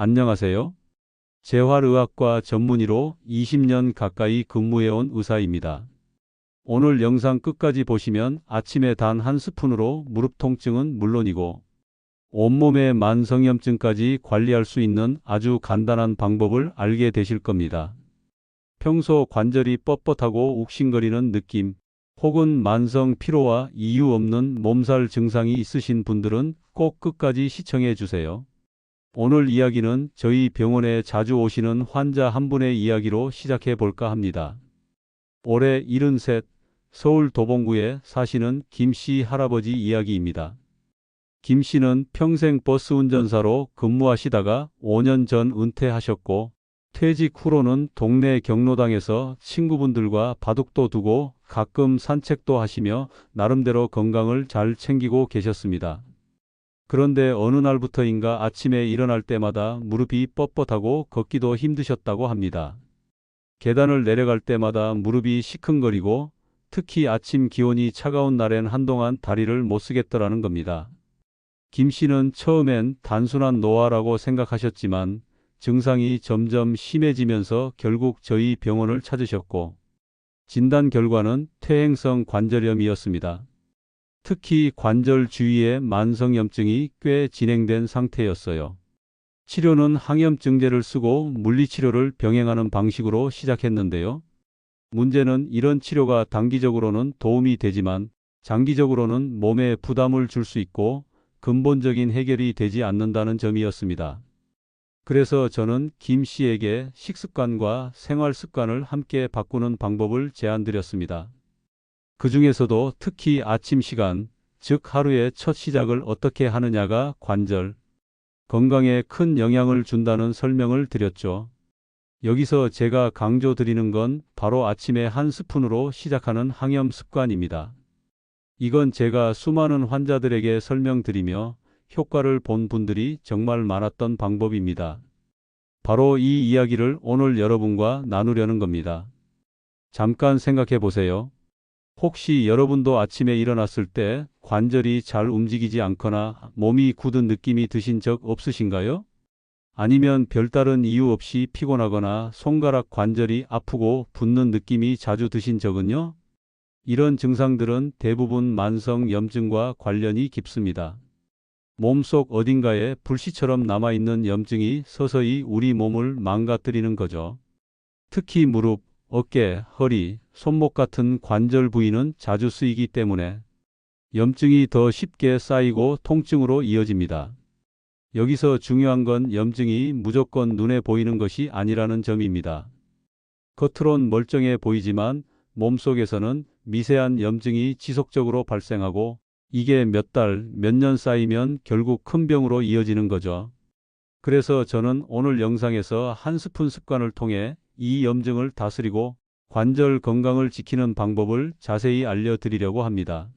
안녕하세요. 재활의학과 전문의로 20년 가까이 근무해온 의사입니다. 오늘 영상 끝까지 보시면 아침에 단 한 스푼으로 무릎 통증은 물론이고 온몸의 만성염증까지 관리할 수 있는 아주 간단한 방법을 알게 되실 겁니다. 평소 관절이 뻣뻣하고 욱신거리는 느낌, 혹은 만성 피로와 이유 없는 몸살 증상이 있으신 분들은 꼭 끝까지 시청해 주세요. 오늘 이야기는 저희 병원에 자주 오시는 환자 한 분의 이야기로 시작해 볼까 합니다. 올해 73, 서울 도봉구에 사시는 김 씨 할아버지 이야기입니다. 김 씨는 평생 버스 운전사로 근무하시다가 5년 전 은퇴하셨고, 퇴직 후로는 동네 경로당에서 친구분들과 바둑도 두고 가끔 산책도 하시며 나름대로 건강을 잘 챙기고 계셨습니다. 그런데 어느 날부터인가 아침에 일어날 때마다 무릎이 뻣뻣하고 걷기도 힘드셨다고 합니다. 계단을 내려갈 때마다 무릎이 시큰거리고 특히 아침 기온이 차가운 날엔 한동안 다리를 못 쓰겠더라는 겁니다. 김 씨는 처음엔 단순한 노화라고 생각하셨지만 증상이 점점 심해지면서 결국 저희 병원을 찾으셨고 진단 결과는 퇴행성 관절염이었습니다. 특히 관절 주위에 만성염증이 꽤 진행된 상태였어요. 치료는 항염증제를 쓰고 물리치료를 병행하는 방식으로 시작했는데요. 문제는 이런 치료가 단기적으로는 도움이 되지만 장기적으로는 몸에 부담을 줄 수 있고 근본적인 해결이 되지 않는다는 점이었습니다. 그래서 저는 김 씨에게 식습관과 생활 습관을 함께 바꾸는 방법을 제안드렸습니다. 그 중에서도 특히 아침 시간, 즉 하루의 첫 시작을 어떻게 하느냐가 관절, 건강에 큰 영향을 준다는 설명을 드렸죠. 여기서 제가 강조드리는 건 바로 아침에 한 스푼으로 시작하는 항염 습관입니다. 이건 제가 수많은 환자들에게 설명드리며 효과를 본 분들이 정말 많았던 방법입니다. 바로 이 이야기를 오늘 여러분과 나누려는 겁니다. 잠깐 생각해 보세요. 혹시 여러분도 아침에 일어났을 때 관절이 잘 움직이지 않거나 몸이 굳은 느낌이 드신 적 없으신가요? 아니면 별다른 이유 없이 피곤하거나 손가락 관절이 아프고 붓는 느낌이 자주 드신 적은요? 이런 증상들은 대부분 만성 염증과 관련이 깊습니다. 몸속 어딘가에 불씨처럼 남아있는 염증이 서서히 우리 몸을 망가뜨리는 거죠. 특히 무릎, 어깨, 허리, 손목 같은 관절 부위는 자주 쓰이기 때문에 염증이 더 쉽게 쌓이고 통증으로 이어집니다. 여기서 중요한 건 염증이 무조건 눈에 보이는 것이 아니라는 점입니다. 겉으론 멀쩡해 보이지만 몸속에서는 미세한 염증이 지속적으로 발생하고 이게 몇 달, 몇 년 쌓이면 결국 큰 병으로 이어지는 거죠. 그래서 저는 오늘 영상에서 한 스푼 습관을 통해 이 염증을 다스리고 관절 건강을 지키는 방법을 자세히 알려드리려고 합니다.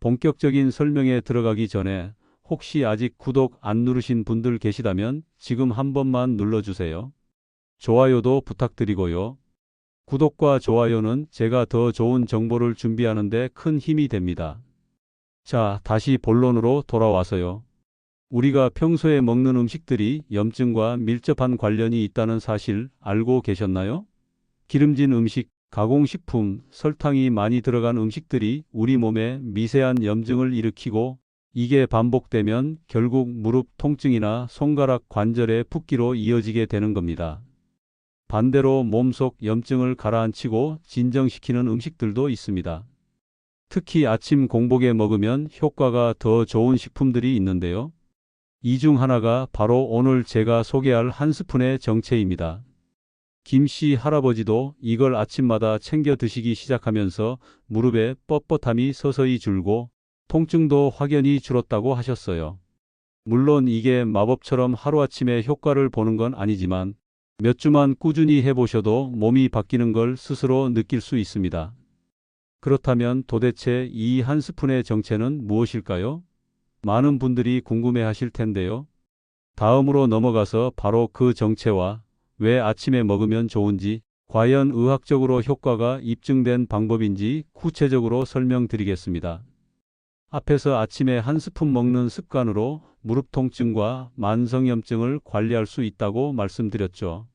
본격적인 설명에 들어가기 전에 혹시 아직 구독 안 누르신 분들 계시다면 지금 한 번만 눌러주세요. 좋아요도 부탁드리고요. 구독과 좋아요는 제가 더 좋은 정보를 준비하는 데 큰 힘이 됩니다. 자, 다시 본론으로 돌아와서요. 우리가 평소에 먹는 음식들이 염증과 밀접한 관련이 있다는 사실 알고 계셨나요? 기름진 음식, 가공식품, 설탕이 많이 들어간 음식들이 우리 몸에 미세한 염증을 일으키고 이게 반복되면 결국 무릎 통증이나 손가락 관절의 붓기로 이어지게 되는 겁니다. 반대로 몸속 염증을 가라앉히고 진정시키는 음식들도 있습니다. 특히 아침 공복에 먹으면 효과가 더 좋은 식품들이 있는데요. 이 중 하나가 바로 오늘 제가 소개할 한 스푼의 정체입니다. 김씨 할아버지도 이걸 아침마다 챙겨 드시기 시작하면서 무릎에 뻣뻣함이 서서히 줄고 통증도 확연히 줄었다고 하셨어요. 물론 이게 마법처럼 하루아침에 효과를 보는 건 아니지만 몇 주만 꾸준히 해보셔도 몸이 바뀌는 걸 스스로 느낄 수 있습니다. 그렇다면 도대체 이 한 스푼의 정체는 무엇일까요? 많은 분들이 궁금해 하실 텐데요. 다음으로 넘어가서 바로 그 정체와 왜 아침에 먹으면 좋은지, 과연 의학적으로 효과가 입증된 방법인지 구체적으로 설명드리겠습니다. 앞에서 아침에 한 스푼 먹는 습관으로 무릎 통증과 만성염증을 관리할 수 있다고 말씀드렸죠.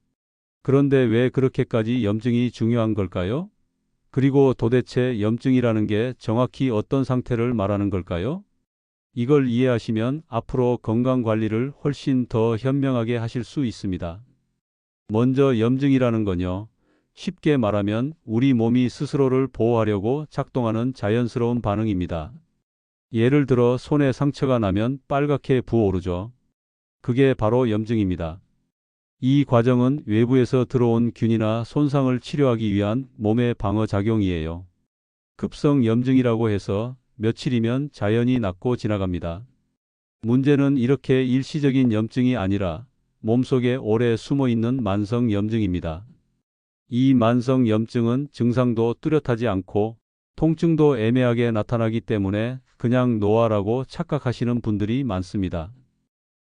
그런데 왜 그렇게까지 염증이 중요한 걸까요? 그리고 도대체 염증이라는 게 정확히 어떤 상태를 말하는 걸까요? 이걸 이해하시면 앞으로 건강 관리를 훨씬 더 현명하게 하실 수 있습니다. 먼저 염증이라는 건요. 쉽게 말하면 우리 몸이 스스로를 보호하려고 작동하는 자연스러운 반응입니다. 예를 들어 손에 상처가 나면 빨갛게 부어오르죠. 그게 바로 염증입니다. 이 과정은 외부에서 들어온 균이나 손상을 치료하기 위한 몸의 방어 작용이에요. 급성 염증이라고 해서 며칠이면 자연히 낫고 지나갑니다. 문제는 이렇게 일시적인 염증이 아니라 몸속에 오래 숨어 있는 만성 염증입니다. 이 만성 염증은 증상도 뚜렷하지 않고 통증도 애매하게 나타나기 때문에 그냥 노화라고 착각하시는 분들이 많습니다.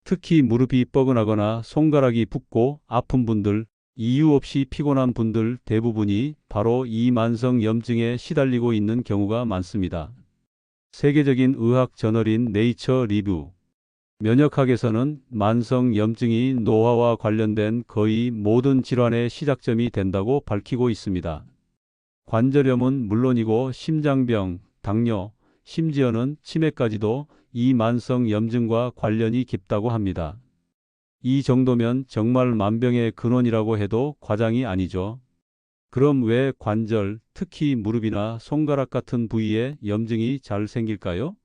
특히 무릎이 뻐근하거나 손가락이 붓고 아픈 분들, 이유 없이 피곤한 분들 대부분이 바로 이 만성 염증에 시달리고 있는 경우가 많습니다. 세계적인 의학 저널인 네이처 리뷰 면역학에서는 만성 염증이 노화와 관련된 거의 모든 질환의 시작점이 된다고 밝히고 있습니다. 관절염은 물론이고 심장병, 당뇨, 심지어는 치매까지도 이 만성 염증과 관련이 깊다고 합니다. 이 정도면 정말 만병의 근원이라고 해도 과장이 아니죠. 그럼 왜 관절, 특히 무릎이나 손가락 같은 부위에 염증이 잘 생길까요?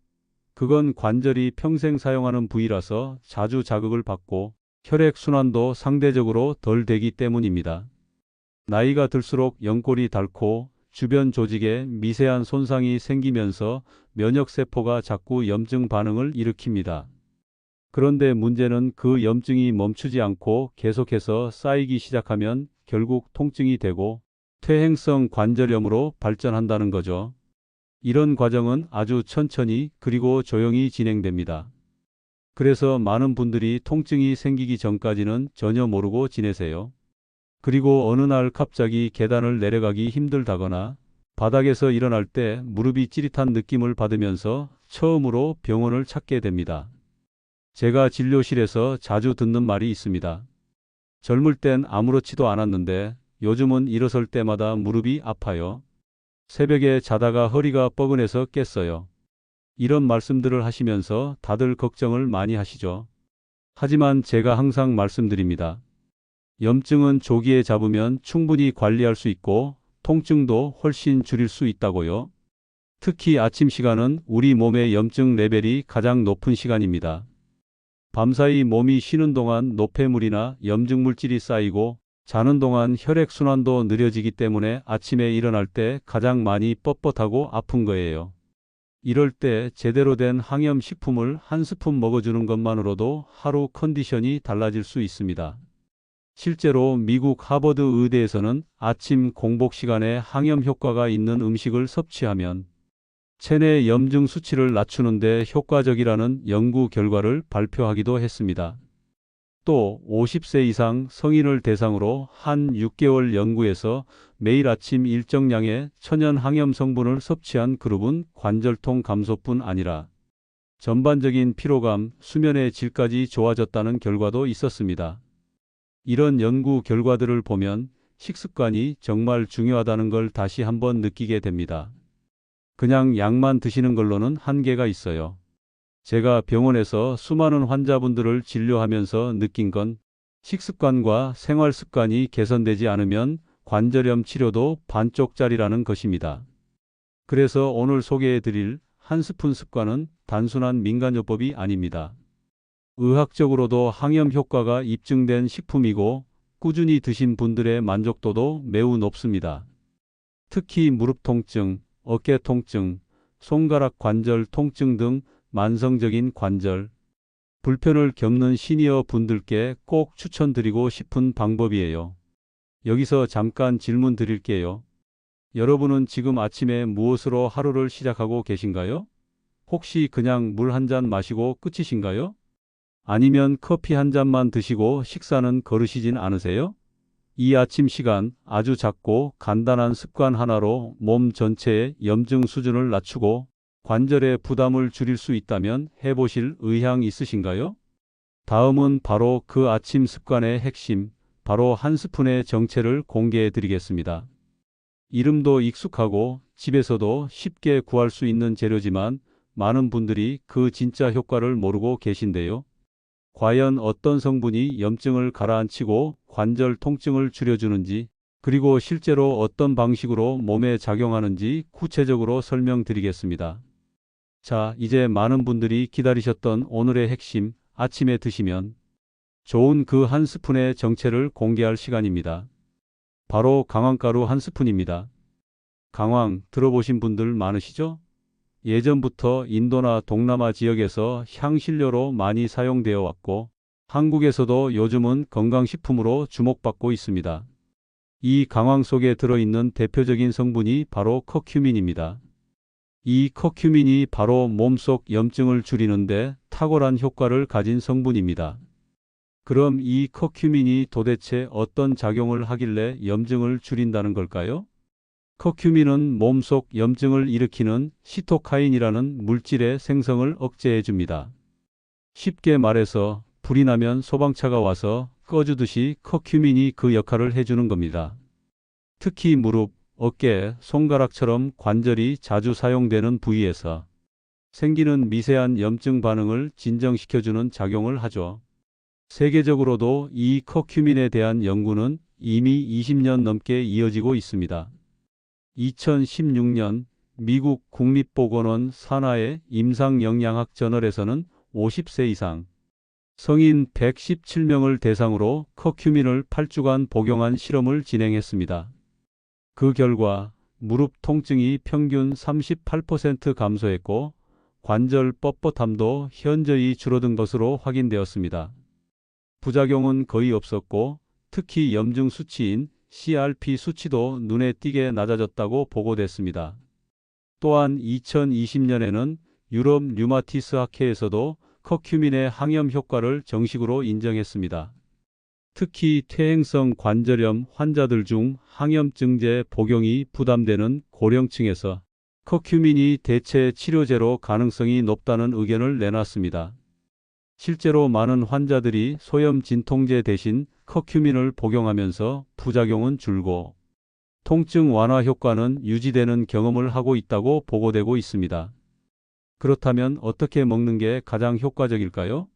그건 관절이 평생 사용하는 부위라서 자주 자극을 받고 혈액 순환도 상대적으로 덜 되기 때문입니다. 나이가 들수록 연골이 닳고 주변 조직에 미세한 손상이 생기면서 면역세포가 자꾸 염증 반응을 일으킵니다. 그런데 문제는 그 염증이 멈추지 않고 계속해서 쌓이기 시작하면 결국 통증이 되고 퇴행성 관절염으로 발전한다는 거죠. 이런 과정은 아주 천천히 그리고 조용히 진행됩니다. 그래서 많은 분들이 통증이 생기기 전까지는 전혀 모르고 지내세요. 그리고 어느 날 갑자기 계단을 내려가기 힘들다거나 바닥에서 일어날 때 무릎이 찌릿한 느낌을 받으면서 처음으로 병원을 찾게 됩니다. 제가 진료실에서 자주 듣는 말이 있습니다. 젊을 땐 아무렇지도 않았는데 요즘은 일어설 때마다 무릎이 아파요. 새벽에 자다가 허리가 뻐근해서 깼어요. 이런 말씀들을 하시면서 다들 걱정을 많이 하시죠. 하지만 제가 항상 말씀드립니다. 염증은 조기에 잡으면 충분히 관리할 수 있고 통증도 훨씬 줄일 수 있다고요. 특히 아침 시간은 우리 몸의 염증 레벨이 가장 높은 시간입니다. 밤사이 몸이 쉬는 동안 노폐물이나 염증 물질이 쌓이고 자는 동안 혈액순환도 느려지기 때문에 아침에 일어날 때 가장 많이 뻣뻣하고 아픈 거예요. 이럴 때 제대로 된 항염 식품을 한 스푼 먹어주는 것만으로도 하루 컨디션이 달라질 수 있습니다. 실제로 미국 하버드 의대에서는 아침 공복 시간에 항염 효과가 있는 음식을 섭취하면 체내 염증 수치를 낮추는데 효과적이라는 연구 결과를 발표하기도 했습니다. 또 50세 이상 성인을 대상으로 한 6개월 연구에서 매일 아침 일정량의 천연 항염 성분을 섭취한 그룹은 관절통 감소뿐 아니라 전반적인 피로감, 수면의 질까지 좋아졌다는 결과도 있었습니다. 이런 연구 결과들을 보면 식습관이 정말 중요하다는 걸 다시 한번 느끼게 됩니다. 그냥 약만 드시는 걸로는 한계가 있어요. 제가 병원에서 수많은 환자분들을 진료하면서 느낀 건 식습관과 생활 습관이 개선되지 않으면 관절염 치료도 반쪽짜리라는 것입니다. 그래서 오늘 소개해 드릴 한 스푼 습관은 단순한 민간요법이 아닙니다. 의학적으로도 항염 효과가 입증된 식품이고 꾸준히 드신 분들의 만족도도 매우 높습니다. 특히 무릎 통증, 어깨 통증, 손가락 관절 통증 등 만성적인 관절, 불편을 겪는 시니어 분들께 꼭 추천드리고 싶은 방법이에요. 여기서 잠깐 질문 드릴게요. 여러분은 지금 아침에 무엇으로 하루를 시작하고 계신가요? 혹시 그냥 물 한 잔 마시고 끝이신가요? 아니면 커피 한 잔만 드시고 식사는 거르시진 않으세요? 이 아침 시간 아주 작고 간단한 습관 하나로 몸 전체의 염증 수준을 낮추고 관절의 부담을 줄일 수 있다면 해보실 의향 있으신가요? 다음은 바로 그 아침 습관의 핵심, 바로 한 스푼의 정체를 공개해 드리겠습니다. 이름도 익숙하고 집에서도 쉽게 구할 수 있는 재료지만 많은 분들이 그 진짜 효과를 모르고 계신데요. 과연 어떤 성분이 염증을 가라앉히고 관절 통증을 줄여주는지, 그리고 실제로 어떤 방식으로 몸에 작용하는지 구체적으로 설명드리겠습니다. 자, 이제 많은 분들이 기다리셨던 오늘의 핵심, 아침에 드시면 좋은 그 한 스푼의 정체를 공개할 시간입니다. 바로 강황가루 한 스푼입니다. 강황 들어보신 분들 많으시죠? 예전부터 인도나 동남아 지역에서 향신료로 많이 사용되어 왔고 한국에서도 요즘은 건강식품으로 주목받고 있습니다. 이 강황 속에 들어있는 대표적인 성분이 바로 커큐민입니다. 이 커큐민이 바로 몸속 염증을 줄이는데 탁월한 효과를 가진 성분입니다. 그럼 이 커큐민이 도대체 어떤 작용을 하길래 염증을 줄인다는 걸까요? 커큐민은 몸속 염증을 일으키는 시토카인이라는 물질의 생성을 억제해 줍니다. 쉽게 말해서 불이 나면 소방차가 와서 꺼주듯이 커큐민이 그 역할을 해주는 겁니다. 특히 무릎, 어깨, 손가락처럼 관절이 자주 사용되는 부위에서 생기는 미세한 염증 반응을 진정시켜주는 작용을 하죠. 세계적으로도 이 커큐민에 대한 연구는 이미 20년 넘게 이어지고 있습니다. 2016년 미국 국립보건원 산하의 임상영양학 저널에서는 50세 이상 성인 117명을 대상으로 커큐민을 8주간 복용한 실험을 진행했습니다. 그 결과 무릎 통증이 평균 38% 감소했고 관절 뻣뻣함도 현저히 줄어든 것으로 확인되었습니다. 부작용은 거의 없었고 특히 염증 수치인 CRP 수치도 눈에 띄게 낮아졌다고 보고됐습니다. 또한 2020년에는 유럽 류마티스 학회에서도 커큐민의 항염 효과를 정식으로 인정했습니다. 특히 퇴행성 관절염 환자들 중 항염증제 복용이 부담되는 고령층에서 커큐민이 대체 치료제로 가능성이 높다는 의견을 내놨습니다. 실제로 많은 환자들이 소염 진통제 대신 커큐민을 복용하면서 부작용은 줄고 통증 완화 효과는 유지되는 경험을 하고 있다고 보고되고 있습니다. 그렇다면 어떻게 먹는 게 가장 효과적일까요?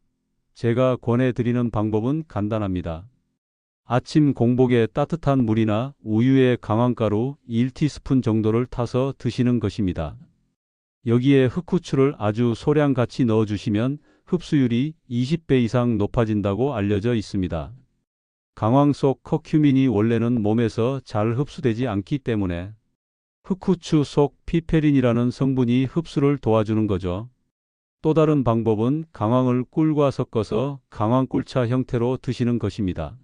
제가 권해드리는 방법은 간단합니다. 아침 공복에 따뜻한 물이나 우유에 강황가루 1티스푼 정도를 타서 드시는 것입니다. 여기에 흑후추를 아주 소량 같이 넣어주시면 흡수율이 20배 이상 높아진다고 알려져 있습니다. 강황 속 커큐민이 원래는 몸에서 잘 흡수되지 않기 때문에 흑후추 속 피페린이라는 성분이 흡수를 도와주는 거죠. 또 다른 방법은 강황을 꿀과 섞어서 강황꿀차 형태로 드시는 것입니다.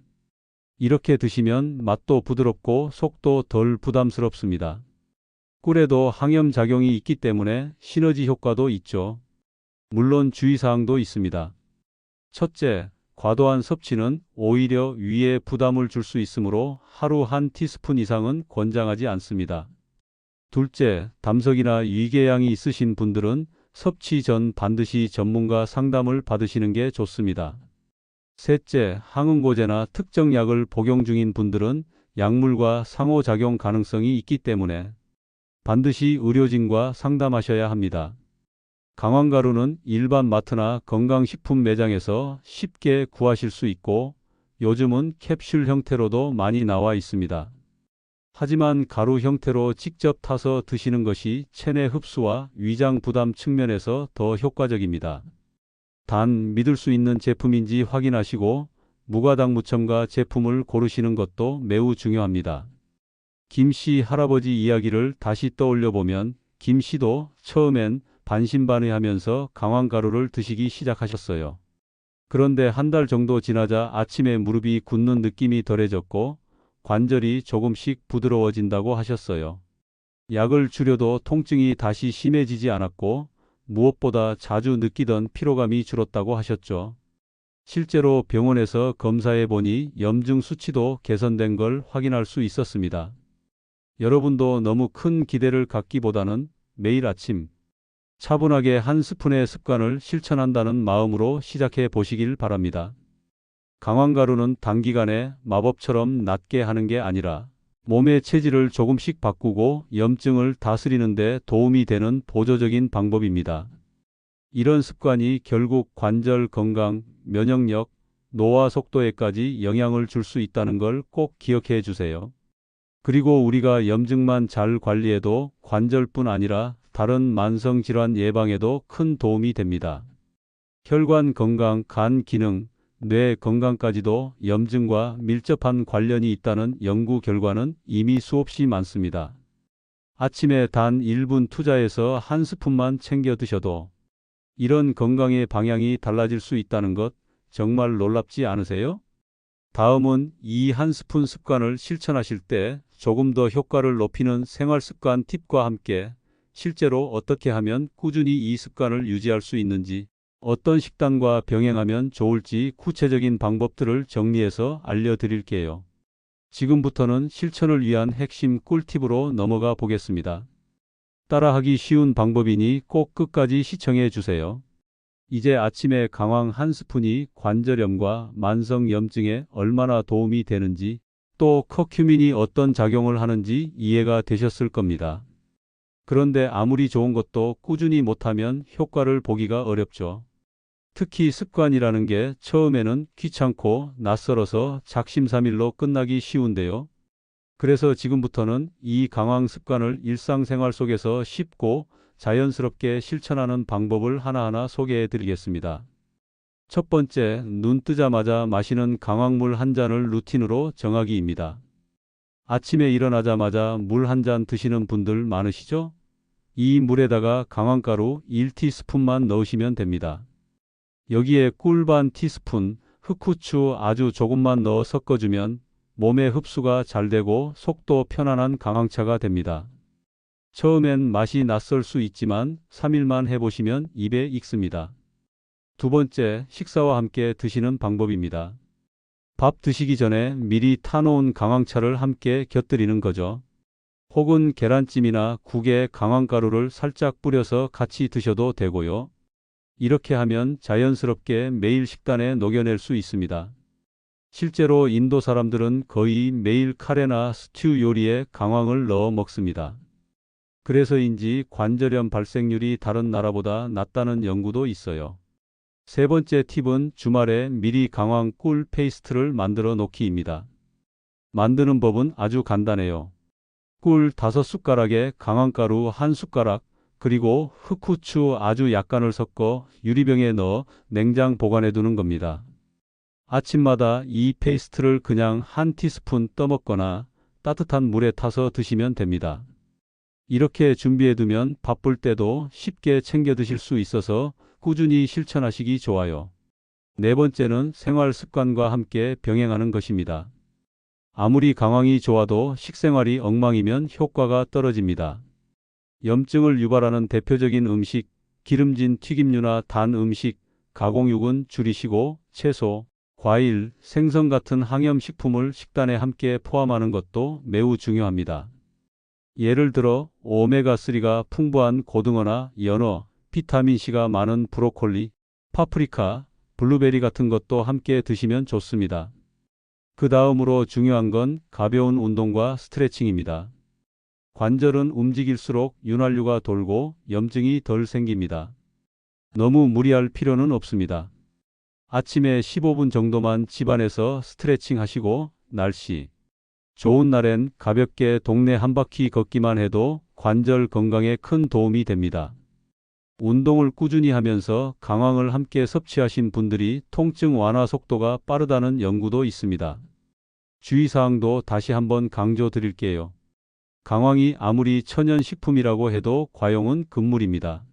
이렇게 드시면 맛도 부드럽고 속도 덜 부담스럽습니다. 꿀에도 항염 작용이 있기 때문에 시너지 효과도 있죠. 물론 주의사항도 있습니다. 첫째, 과도한 섭취는 오히려 위에 부담을 줄 수 있으므로 하루 한 티스푼 이상은 권장하지 않습니다. 둘째, 담석이나 위궤양이 있으신 분들은 섭취 전 반드시 전문가 상담을 받으시는 게 좋습니다. 셋째, 항응고제나 특정 약을 복용 중인 분들은 약물과 상호작용 가능성이 있기 때문에 반드시 의료진과 상담하셔야 합니다. 강황가루는 일반 마트나 건강식품 매장에서 쉽게 구하실 수 있고 요즘은 캡슐 형태로도 많이 나와 있습니다. 하지만 가루 형태로 직접 타서 드시는 것이 체내 흡수와 위장 부담 측면에서 더 효과적입니다. 단 믿을 수 있는 제품인지 확인하시고 무가당 무첨가 제품을 고르시는 것도 매우 중요합니다. 김씨 할아버지 이야기를 다시 떠올려 보면 김씨도 처음엔 반신반의하면서 강황 가루를 드시기 시작하셨어요. 그런데 한 달 정도 지나자 아침에 무릎이 굳는 느낌이 덜해졌고 관절이 조금씩 부드러워진다고 하셨어요. 약을 줄여도 통증이 다시 심해지지 않았고 무엇보다 자주 느끼던 피로감이 줄었다고 하셨죠. 실제로 병원에서 검사해 보니 염증 수치도 개선된 걸 확인할 수 있었습니다. 여러분도 너무 큰 기대를 갖기보다는 매일 아침 차분하게 한 스푼의 습관을 실천한다는 마음으로 시작해 보시길 바랍니다. 강황가루는 단기간에 마법처럼 낫게 하는 게 아니라 몸의 체질을 조금씩 바꾸고 염증을 다스리는 데 도움이 되는 보조적인 방법입니다. 이런 습관이 결국 관절 건강, 면역력, 노화 속도에까지 영향을 줄 수 있다는 걸 꼭 기억해 주세요. 그리고 우리가 염증만 잘 관리해도 관절뿐 아니라 다른 만성 질환 예방에도 큰 도움이 됩니다. 혈관 건강, 간 기능, 뇌 건강까지도 염증과 밀접한 관련이 있다는 연구 결과는 이미 수없이 많습니다. 아침에 단 1분 투자해서 한 스푼만 챙겨 드셔도 이런 건강의 방향이 달라질 수 있다는 것 정말 놀랍지 않으세요? 다음은 이 한 스푼 습관을 실천하실 때 조금 더 효과를 높이는 생활 습관 팁과 함께 실제로 어떻게 하면 꾸준히 이 습관을 유지할 수 있는지 어떤 식단과 병행하면 좋을지 구체적인 방법들을 정리해서 알려드릴게요. 지금부터는 실천을 위한 핵심 꿀팁으로 넘어가 보겠습니다. 따라하기 쉬운 방법이니 꼭 끝까지 시청해 주세요. 이제 아침에 강황 한 스푼이 관절염과 만성 염증에 얼마나 도움이 되는지 또 커큐민이 어떤 작용을 하는지 이해가 되셨을 겁니다. 그런데 아무리 좋은 것도 꾸준히 못하면 효과를 보기가 어렵죠. 특히 습관이라는 게 처음에는 귀찮고 낯설어서 작심삼일로 끝나기 쉬운데요. 그래서 지금부터는 이 강황 습관을 일상생활 속에서 쉽고 자연스럽게 실천하는 방법을 하나하나 소개해 드리겠습니다. 첫 번째, 눈 뜨자마자 마시는 강황물 한 잔을 루틴으로 정하기입니다. 아침에 일어나자마자 물 한 잔 드시는 분들 많으시죠? 이 물에다가 강황가루 1티스푼만 넣으시면 됩니다. 여기에 꿀 반 티스푼, 흑후추 아주 조금만 넣어 섞어주면 몸의 흡수가 잘 되고 속도 편안한 강황차가 됩니다. 처음엔 맛이 낯설 수 있지만 3일만 해보시면 입에 익습니다. 두 번째, 식사와 함께 드시는 방법입니다. 밥 드시기 전에 미리 타놓은 강황차를 함께 곁들이는 거죠. 혹은 계란찜이나 국에 강황가루를 살짝 뿌려서 같이 드셔도 되고요. 이렇게 하면 자연스럽게 매일 식단에 녹여낼 수 있습니다. 실제로 인도 사람들은 거의 매일 카레나 스튜 요리에 강황을 넣어 먹습니다. 그래서인지 관절염 발생률이 다른 나라보다 낮다는 연구도 있어요. 세 번째 팁은 주말에 미리 강황 꿀 페이스트를 만들어 놓기입니다. 만드는 법은 아주 간단해요. 꿀 5숟가락에 강황가루 1숟가락, 그리고 흑후추 아주 약간을 섞어 유리병에 넣어 냉장 보관해 두는 겁니다. 아침마다 이 페이스트를 그냥 한 티스푼 떠먹거나 따뜻한 물에 타서 드시면 됩니다. 이렇게 준비해 두면 바쁠 때도 쉽게 챙겨 드실 수 있어서 꾸준히 실천하시기 좋아요. 네 번째는 생활 습관과 함께 병행하는 것입니다. 아무리 강황이 좋아도 식생활이 엉망이면 효과가 떨어집니다. 염증을 유발하는 대표적인 음식, 기름진 튀김류나 단 음식, 가공육은 줄이시고 채소, 과일, 생선 같은 항염식품을 식단에 함께 포함하는 것도 매우 중요합니다. 예를 들어 오메가3가 풍부한 고등어나 연어, 비타민C가 많은 브로콜리, 파프리카, 블루베리 같은 것도 함께 드시면 좋습니다. 그 다음으로 중요한 건 가벼운 운동과 스트레칭입니다. 관절은 움직일수록 윤활유가 돌고 염증이 덜 생깁니다. 너무 무리할 필요는 없습니다. 아침에 15분 정도만 집안에서 스트레칭 하시고 날씨 좋은 날엔 가볍게 동네 한 바퀴 걷기만 해도 관절 건강에 큰 도움이 됩니다. 운동을 꾸준히 하면서 강황을 함께 섭취하신 분들이 통증 완화 속도가 빠르다는 연구도 있습니다. 주의사항도 다시 한번 강조 드릴게요. 강황이 아무리 천연식품이라고 해도 과용은 금물입니다.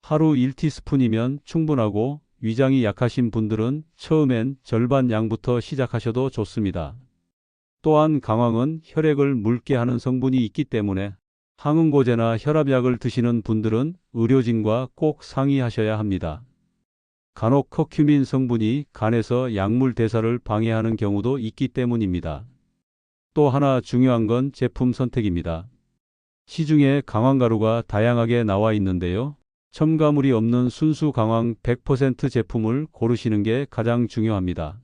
하루 1티스푼이면 충분하고 위장이 약하신 분들은 처음엔 절반 양부터 시작하셔도 좋습니다. 또한 강황은 혈액을 묽게 하는 성분이 있기 때문에 항응고제나 혈압약을 드시는 분들은 의료진과 꼭 상의하셔야 합니다. 간혹 커큐민 성분이 간에서 약물 대사를 방해하는 경우도 있기 때문입니다. 또 하나 중요한 건 제품 선택입니다. 시중에 강황 가루가 다양하게 나와 있는데요. 첨가물이 없는 순수 강황 100% 제품을 고르시는 게 가장 중요합니다.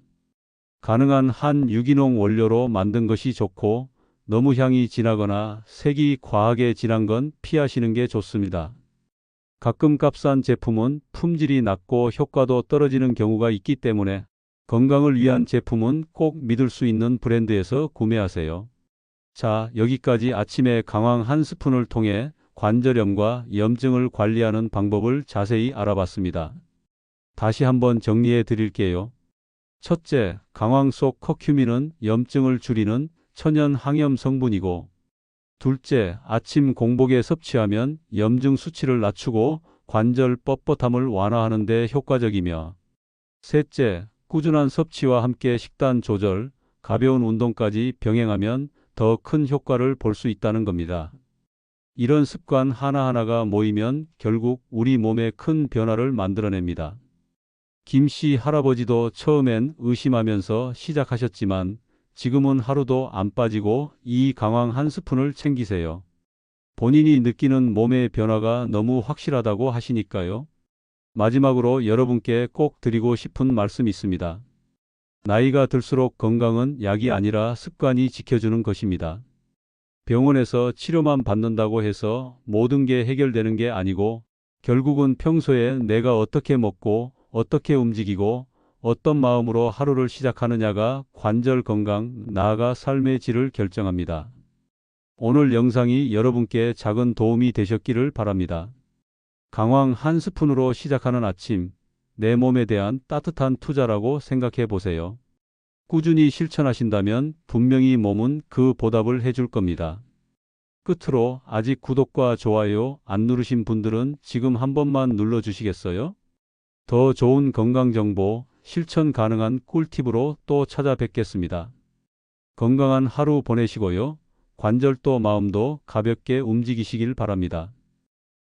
가능한 한 유기농 원료로 만든 것이 좋고 너무 향이 진하거나 색이 과하게 진한 건 피하시는 게 좋습니다. 가끔 값싼 제품은 품질이 낮고 효과도 떨어지는 경우가 있기 때문에 건강을 위한 제품은 꼭 믿을 수 있는 브랜드에서 구매하세요. 자, 여기까지 아침에 강황 한 스푼을 통해 관절염과 염증을 관리하는 방법을 자세히 알아봤습니다. 다시 한번 정리해 드릴게요. 첫째, 강황 속 커큐민은 염증을 줄이는 천연 항염 성분이고, 둘째, 아침 공복에 섭취하면 염증 수치를 낮추고 관절 뻣뻣함을 완화하는 데 효과적이며, 셋째, 꾸준한 섭취와 함께 식단 조절, 가벼운 운동까지 병행하면 더 큰 효과를 볼 수 있다는 겁니다. 이런 습관 하나하나가 모이면 결국 우리 몸에 큰 변화를 만들어냅니다. 김씨 할아버지도 처음엔 의심하면서 시작하셨지만 지금은 하루도 안 빠지고 이 강황 한 스푼을 챙기세요. 본인이 느끼는 몸의 변화가 너무 확실하다고 하시니까요. 마지막으로 여러분께 꼭 드리고 싶은 말씀이 있습니다. 나이가 들수록 건강은 약이 아니라 습관이 지켜주는 것입니다. 병원에서 치료만 받는다고 해서 모든 게 해결되는 게 아니고 결국은 평소에 내가 어떻게 먹고 어떻게 움직이고 어떤 마음으로 하루를 시작하느냐가 관절 건강, 나아가 삶의 질을 결정합니다. 오늘 영상이 여러분께 작은 도움이 되셨기를 바랍니다. 강황 한 스푼으로 시작하는 아침, 내 몸에 대한 따뜻한 투자라고 생각해 보세요. 꾸준히 실천하신다면 분명히 몸은 그 보답을 해줄 겁니다. 끝으로 아직 구독과 좋아요 안 누르신 분들은 지금 한 번만 눌러주시겠어요? 더 좋은 건강 정보, 실천 가능한 꿀팁으로 또 찾아뵙겠습니다. 건강한 하루 보내시고요. 관절도 마음도 가볍게 움직이시길 바랍니다.